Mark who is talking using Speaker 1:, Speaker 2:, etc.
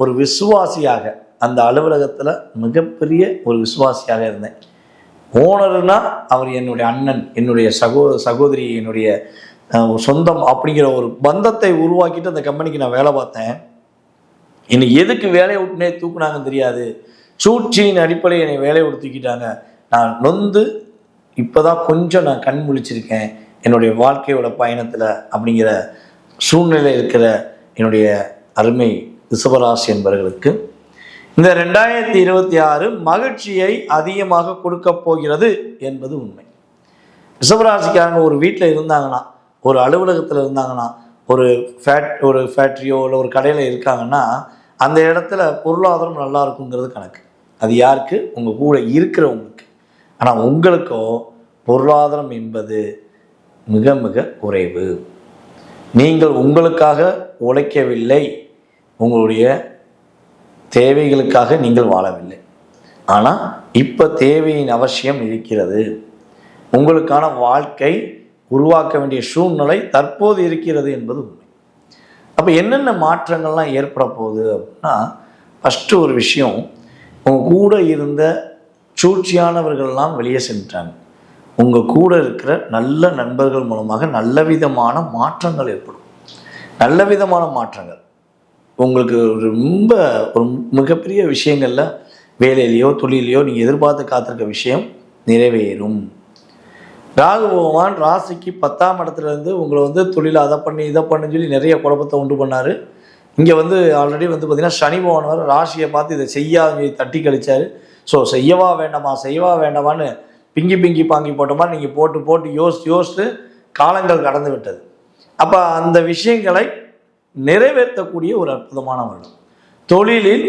Speaker 1: ஒரு விசுவாசியாக அந்த அலுவலகத்தில் மிகப்பெரிய ஒரு விசுவாசியாக இருந்தேன். ஓனர்னா அவர் என்னுடைய அண்ணன் என்னுடைய சகோ சகோதரி என்னுடைய சொந்தம் அப்படிங்கிற ஒரு பந்தத்தை உருவாக்கிட்டு அந்த கம்பெனிக்கு நான் வேலை பார்த்தேன். என்னை எதுக்கு வேலையை விட்டுனே தூக்குனாங்கன்னு தெரியாது. சூழ்ச்சியின் அடிப்படையில் என்னை வேலையை விட்டு தூக்கிட்டாங்க. நான் நொந்து இப்போ தான் கொஞ்சம் நான் கண் முழிச்சிருக்கேன். என்னுடைய வாழ்க்கையோட பயணத்தில் அப்படிங்கிற சூழ்நிலை இருக்கிற என்னுடைய அருமை ரிஷபராசி என்பவர்களுக்கு இந்த ரெண்டாயிரத்தி இருபத்தி ஆறு மகிழ்ச்சியை அதிகமாக கொடுக்க போகிறது என்பது உண்மை. ரிஷபராசிக்காரங்க ஒரு வீட்டில் இருந்தாங்கன்னா ஒரு அலுவலகத்தில் இருந்தாங்கன்னா ஒரு ஃபேட் ஒரு ஃபேக்ட்ரியோ இல்லை ஒரு கடையில் இருக்காங்கன்னா அந்த இடத்துல பொருளாதாரம் நல்லா இருக்குங்கிறது கணக்கு. அது யாருக்கு? உங்கள் கூட இருக்கிறவங்களுக்கு. ஆனால் உங்களுக்கோ பொருளாதாரம் என்பது மிக மிக குறைவு. நீங்கள் உங்களுக்காக உழைக்கவில்லை. உங்களுடைய தேவைகளுக்காக நீங்கள் வாழவில்லை. ஆனால் இப்போ தேவையின் அவசியம் இருக்கிறது. உங்களுக்கான வாழ்க்கை உருவாக்க வேண்டிய சூழ்நிலை தற்போது இருக்கிறது என்பது உண்மை. அப்போ என்னென்ன மாற்றங்கள்லாம் ஏற்பட போகுது அப்படின்னா ஃபஸ்ட்டு ஒரு விஷயம் உங்கள் கூட இருந்த சூழ்ச்சியானவர்கள்லாம் வெளியே சென்றாங்க. உங்கள் கூட இருக்கிற நல்ல நண்பர்கள் மூலமாக நல்ல விதமான மாற்றங்கள் ஏற்படும். நல்ல விதமான மாற்றங்கள். உங்களுக்கு ரொம்ப ஒரு மிகப்பெரிய விஷயங்களில் வேலையிலையோ தொழிலையோ நீங்கள் எதிர்பார்த்து காத்திருக்க விஷயம் நிறைவேறும். ராகு பகவான் ராசிக்கு பத்தாம் இடத்துலேருந்து உங்களை வந்து தொழில் அதை பண்ணி இதை பண்ணுன்னு சொல்லி நிறைய குழப்பத்தை உண்டு பண்ணார். இங்கே வந்து ஆல்ரெடி வந்து பார்த்திங்கன்னா சனி பகவான் வர ராசியை பார்த்து இதை செய்யாத தட்டி கழிச்சார். ஸோ செய்யவா வேண்டாமா செய்யவா வேண்டாமான்னு பிங்கி பிங்கி பாங்கி போட்ட மாதிரி நீங்கள் போட்டு போட்டு யோசித்து யோசித்து காலங்கள் கடந்து விட்டது. அப்போ அந்த விஷயங்களை நிறைவேற்றக்கூடிய ஒரு அற்புதமான வருடம். தொழிலில்